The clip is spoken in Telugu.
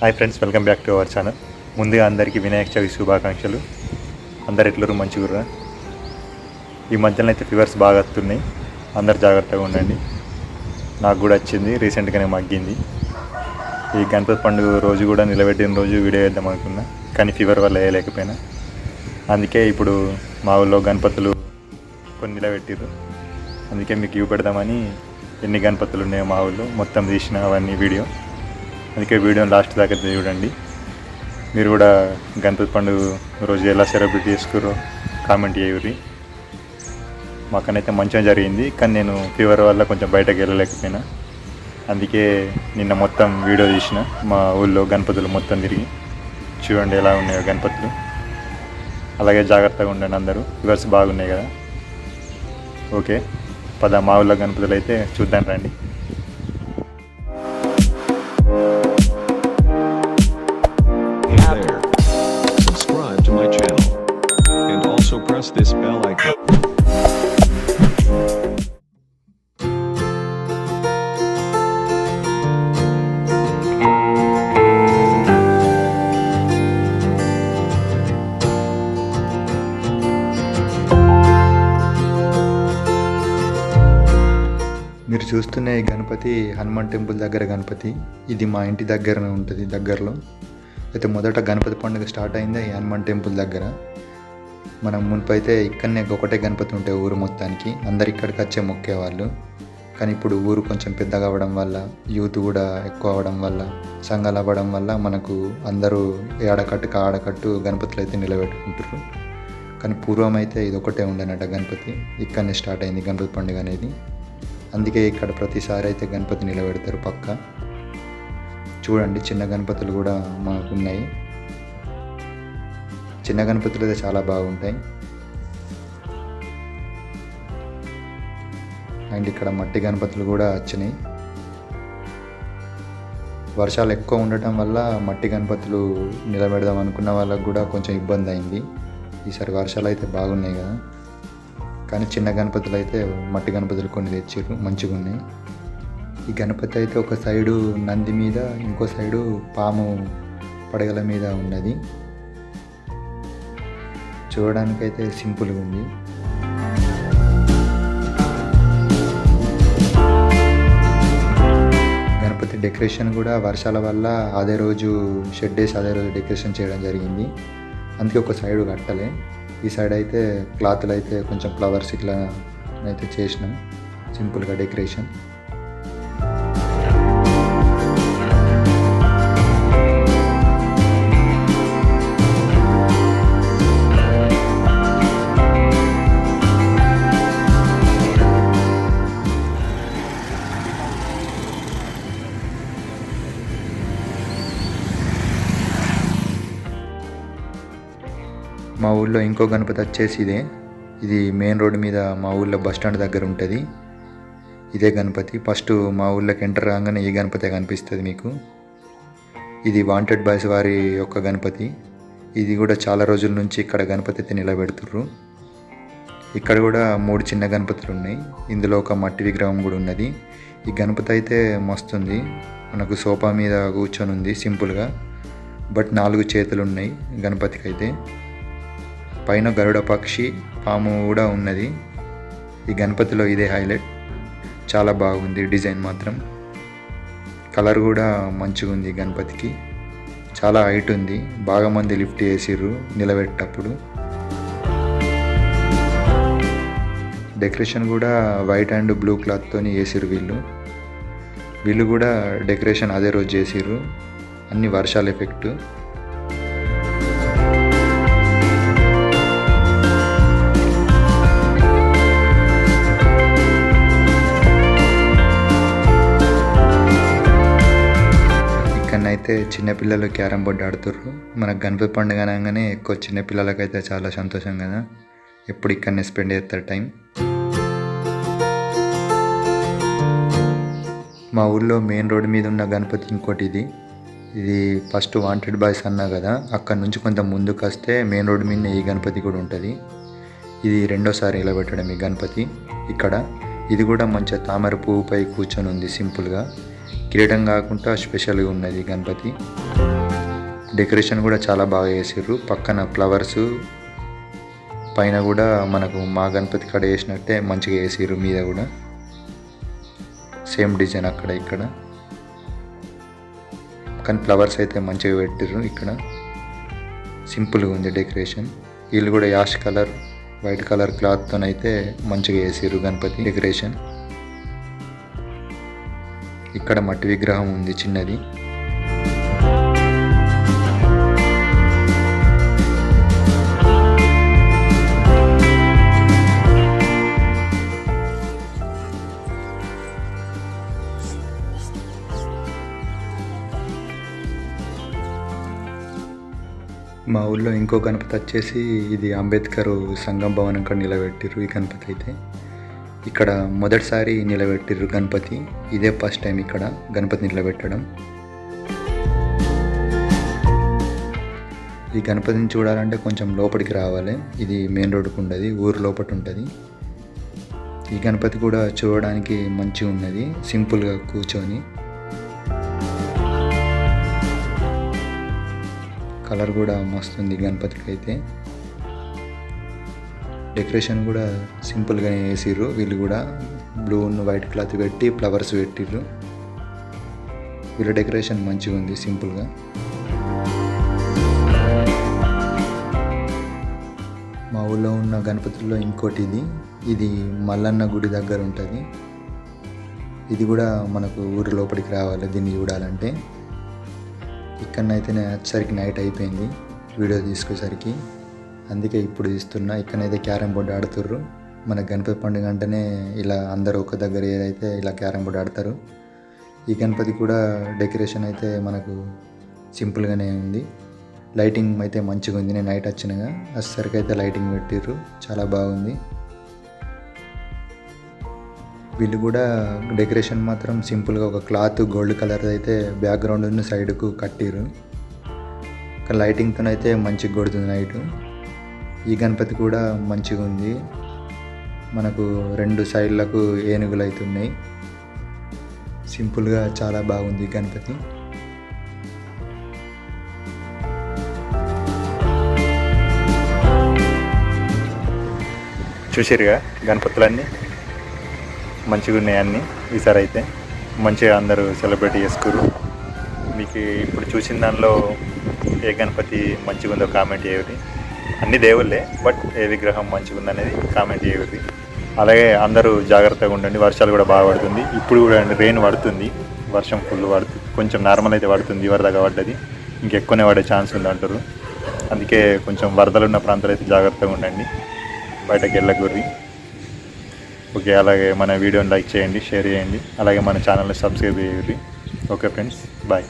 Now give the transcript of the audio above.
Hi friends welcome back to our channel ముందుగా అందరికీ వినాయక చవితి శుభాకాంక్షలు. అందరు ఎట్లరు మంచిగుర్రా? ఈ మధ్యలో అయితే ఫీవర్స్ బాగా వస్తున్నాయి అందరు జాగ్రత్తగా ఉండండి. నాకు కూడా వచ్చింది రీసెంట్గానే మగ్గింది. ఈ గణపతి పండుగ రోజు కూడా నిలబెట్టిన రోజు వీడియో వేద్దాం అనుకున్నా కానీ ఫీవర్ వల్ల వేయలేకపోయినా. అందుకే ఇప్పుడు మా ఊళ్ళో గణపతులు కొన్ని నిలబెట్టారు అందుకే మీకు ఇవి పెడదామని ఎన్ని గణపతులు ఉన్నాయో మా ఊళ్ళో మొత్తం తీసిన అవన్నీ వీడియో. అందుకే వీడియోని లాస్ట్ దాకా చూడండి. మీరు కూడా గణపతి పండుగ రోజు ఎలా సెలబ్రేట్ చేసుకుర్రో కామెంట్ చేయరు మాకనైతే మంచిగా జరిగింది కానీ నేను ఫీవర్ వల్ల కొంచెం బయటకు వెళ్ళలేకపోయినా. అందుకే నిన్న మొత్తం వీడియో తీసిన మా ఊళ్ళో గణపతులు మొత్తం తిరిగి. చూడండి ఎలా ఉన్నాయో గణపతులు. అలాగే జాగ్రత్తగా ఉండండి అందరూ ఫీవర్స్ బాగున్నాయి కదా. ఓకే పద మా ఊళ్ళో గణపతులు అయితే చూద్దాం రండి. And also press this bell icon. మీరు చూస్తున్న ఈ గణపతి హనుమాన్ టెంపుల్ దగ్గర గణపతి ఇది మా ఇంటి దగ్గర ఉంటుంది దగ్గరలో అయితే మొదట గణపతి పండుగ స్టార్ట్ అయింది ఈ హనుమాన్ టెంపుల్ దగ్గర మనం మునుపు ఇక్కడనే ఒకటే గణపతి ఉంటే ఊరు మొత్తానికి. అందరు ఇక్కడికి వచ్చే మొక్కేవాళ్ళు కానీ ఇప్పుడు ఊరు కొంచెం పెద్దగా అవ్వడం వల్ల యూత్ కూడా ఎక్కువ అవ్వడం వల్ల సంఘాలు అవ్వడం వల్ల మనకు అందరూ ఏడకట్టుకు ఆడకట్టు గణపతులు అయితే నిలబెట్టుకుంటారు కానీ పూర్వం అయితే ఇది ఒకటే ఉండనట గణపతి. ఇక్కడనే స్టార్ట్ అయింది గణపతి పండుగ అనేది. అందుకే ఇక్కడ ప్రతిసారి అయితే గణపతి నిలబెడతారు పక్క. చూడండి చిన్న గణపతులు కూడా మాకు ఉన్నాయి చిన్న గణపతులు అయితే చాలా బాగుంటాయి. అండ్ ఇక్కడ మట్టి గణపతులు కూడా వచ్చినాయి. వర్షాలు ఎక్కువ ఉండటం వల్ల మట్టి గణపతులు నిలబెడదాం అనుకున్న వాళ్ళకు కూడా కొంచెం ఇబ్బంది అయింది. ఈసారి వర్షాలు అయితే బాగున్నాయి కదా. కానీ చిన్న గణపతులు అయితే మట్టి గణపతులు కొన్ని తెచ్చారు మంచిగా ఉన్నాయి. ఈ గణపతి అయితే ఒక సైడు నంది మీద ఇంకో సైడు పాము పడగల మీద ఉన్నది. చూడడానికైతే సింపుల్గా ఉంది. గణపతి డెకరేషన్ కూడా వర్షాల వల్ల అదే రోజు షెడ్ డేస్ అదే రోజు డెకరేషన్ చేయడం జరిగింది. అందుకే ఒక సైడ్ కట్టలే. ఈ సైడ్ అయితే క్లాత్లు అయితే కొంచెం ఫ్లవర్స్ ఇట్లా అయితే చేసినాం. సింపుల్గా డెకరేషన్. మా ఊళ్ళో ఇంకో గణపతి వచ్చేసి ఇదే. ఇది మెయిన్ రోడ్ మీద మా ఊళ్ళో బస్ స్టాండ్ దగ్గర ఉంటుంది. ఇదే గణపతి. ఫస్ట్ మా ఊళ్ళోకి ఎంటర్ కాగానే ఈ గణపతి కనిపిస్తుంది మీకు. ఇది వాంటెడ్ బాయ్స్ వారి యొక్క గణపతి. ఇది కూడా చాలా రోజుల నుంచి ఇక్కడ గణపతి అయితే నిలబెడుతుర్రు. ఇక్కడ కూడా మూడు చిన్న గణపతులు ఉన్నాయి. ఇందులో ఒక మట్టి విగ్రహం కూడా ఉన్నది. ఈ గణపతి అయితే మస్తుంది మనకు సోఫా మీద కూర్చొని ఉంది సింపుల్గా. బట్ నాలుగు చేతులు ఉన్నాయి గణపతికి అయితే పైన గరుడ పక్షి పాము కూడా ఉన్నది. ఈ గణపతిలో ఇదే హైలైట్. చాలా బాగుంది డిజైన్ మాత్రం. కలర్ కూడా మంచిగా ఉంది గణపతికి. చాలా హైట్ ఉంది. బాగా మంది లిఫ్ట్ చేసిర్రు నిలబెట్టప్పుడు డెకరేషన్ కూడా వైట్ అండ్ బ్లూ క్లాత్తో వేసిర్రు వీళ్ళు. వీళ్ళు కూడా డెకరేషన్ అదే రోజు చేసిర్రు. అన్ని వర్షాల ఎఫెక్ట్. అయితే చిన్నపిల్లలు క్యారమ్ బోర్డు ఆడుతుర్రు మనకు గణపతి పండుగ అనగానే ఎక్కువ చిన్నపిల్లలకైతే చాలా సంతోషం కదా. ఎప్పుడు ఇక్కడనే స్పెండ్ చేస్తారు టైం? మా ఊళ్ళో మెయిన్ రోడ్డు మీద ఉన్న గణపతి ఇంకోటి ఇది. ఇది ఫస్ట్ వాంటెడ్ బాయ్స్ అన్నా కదా అక్కడ నుంచి కొంత ముందుకు వస్తే మెయిన్ రోడ్డు మీద ఈ గణపతి కూడా ఉంటుంది. ఇది రెండోసారి ఇలా పెట్టడం ఈ గణపతి ఇక్కడ. ఇది కూడా మంచిగా తామర పువ్వుపై కూర్చొని ఉంది సింపుల్గా. కిరీటం కాకుండా స్పెషల్గా ఉన్నది గణపతి. డెకరేషన్ కూడా చాలా బాగా చేసారు పక్కన ఫ్లవర్స్ పైన కూడా మనకు మా గణపతి కడ వేసినట్టే మంచిగా వేసారు మీద కూడా. సేమ్ డిజైన్ అక్కడ ఇక్కడ. కానీ ఫ్లవర్స్ అయితే మంచిగా పెట్టారు ఇక్కడ. సింపుల్గా ఉంది డెకరేషన్. వీళ్ళు కూడా యాష్ కలర్ వైట్ కలర్ క్లాత్తోనైతే మంచిగా వేసారు గణపతి డెకరేషన్. ఇక్కడ మట్టి విగ్రహం ఉంది చిన్నది. మా ఊళ్ళో ఇంకో గణపతి వచ్చేసి ఇది అంబేద్కర్ సంఘం భవనం కాడ నిలబెట్టిర్రు ఈ గణపతి అయితే. ఇక్కడ మొదటిసారి నిలబెట్టిర్రు గణపతి. ఇదే ఫస్ట్ టైం ఇక్కడ గణపతి నిలబెట్టడం. ఈ గణపతిని చూడాలంటే కొంచెం లోపలికి రావాలి. ఇది మెయిన్ రోడ్డుకు ఉండదు ఊరు లోపల ఉంటుంది. ఈ గణపతి కూడా చూడడానికి మంచిగా ఉన్నది సింపుల్గా కూర్చొని. కలర్ కూడా మస్తుంది గణపతికి అయితే డెకరేషన్ కూడా సింపుల్గానే వేసిర్రు వీళ్ళు కూడా బ్లూ వైట్ క్లాత్ పెట్టి ఫ్లవర్స్ పెట్టిర్రు. వీళ్ళ డెకరేషన్ మంచిగా ఉంది సింపుల్గా. మా ఊళ్ళో ఉన్న గణపతుల్లో ఇంకోటి ఇది. ఇది మల్లన్న గుడి దగ్గర ఉంటుంది. ఇది కూడా మనకు ఊరి లోపలికి రావాలి దీన్ని చూడాలంటే. ఇక్కడనైతే వచ్చేసరికి నైట్ అయిపోయింది. వీడియో తీసుకునేసరికి అందుకే ఇప్పుడు ఇస్తున్నా. ఇక్కడనైతే క్యారమ్ బోర్డు ఆడుతుర్రు. మన గణపతి పండుగ అంటేనే ఇలా అందరూ ఒక దగ్గర ఏదైతే ఇలా క్యారమ్ బోర్డు ఆడతారు. ఈ గణపతి కూడా డెకరేషన్ అయితే మనకు సింపుల్గానే ఉంది. లైటింగ్ అయితే మంచిగా ఉంది. నేను నైట్ వచ్చినగా వచ్చేసరికి అయితే లైటింగ్ పెట్టిర్రు. చాలా బాగుంది. వీళ్ళు కూడా డెకరేషన్ మాత్రం సింపుల్గా ఒక క్లాత్ గోల్డ్ కలర్ అయితే బ్యాక్గ్రౌండ్ సైడ్కు కట్టిర్రు. ఒక లైటింగ్తో అయితే మంచిగా కొడుతుంది నైట్. ఈ గణపతి కూడా మంచిగా ఉంది. మనకు రెండు సైడ్లకు ఏనుగులు అవుతున్నాయి సింపుల్గా చాలా బాగుంది గణపతి. చూసిరుగా గణపతులన్నీ? మంచిగా ఉన్నాయి అన్నీ ఈసారి అయితే. మంచిగా అందరూ సెలబ్రేట్ చేసుకురు మీకు ఇప్పుడు చూసిన దానిలో ఏ గణపతి మంచిగా ఉందో కామెంట్ చేయండి. అన్ని దేవుళ్ళే బట్ ఏ విగ్రహం మంచిగా ఉందనేది కామెంట్ చేయరు అలాగే అందరూ జాగ్రత్తగా ఉండండి వర్షాలు కూడా బాగా పడుతుంది. ఇప్పుడు కూడా రెయిన్ పడుతుంది. వర్షం ఫుల్ పడుతుంది కొంచెం నార్మల్ అయితే పడుతుంది వరదగా పడ్డది. ఇంకెక్కువనే పడే ఛాన్స్ ఉంది అంటారు. అందుకే కొంచెం వరదలు ఉన్న ప్రాంతాలు అయితే జాగ్రత్తగా ఉండండి. బయటకు వెళ్ళకూరి ఓకే అలాగే మన వీడియోని లైక్ చేయండి షేర్ చేయండి. అలాగే మన ఛానల్ని సబ్స్క్రైబ్ చేయండి ఓకే ఫ్రెండ్స్ బాయ్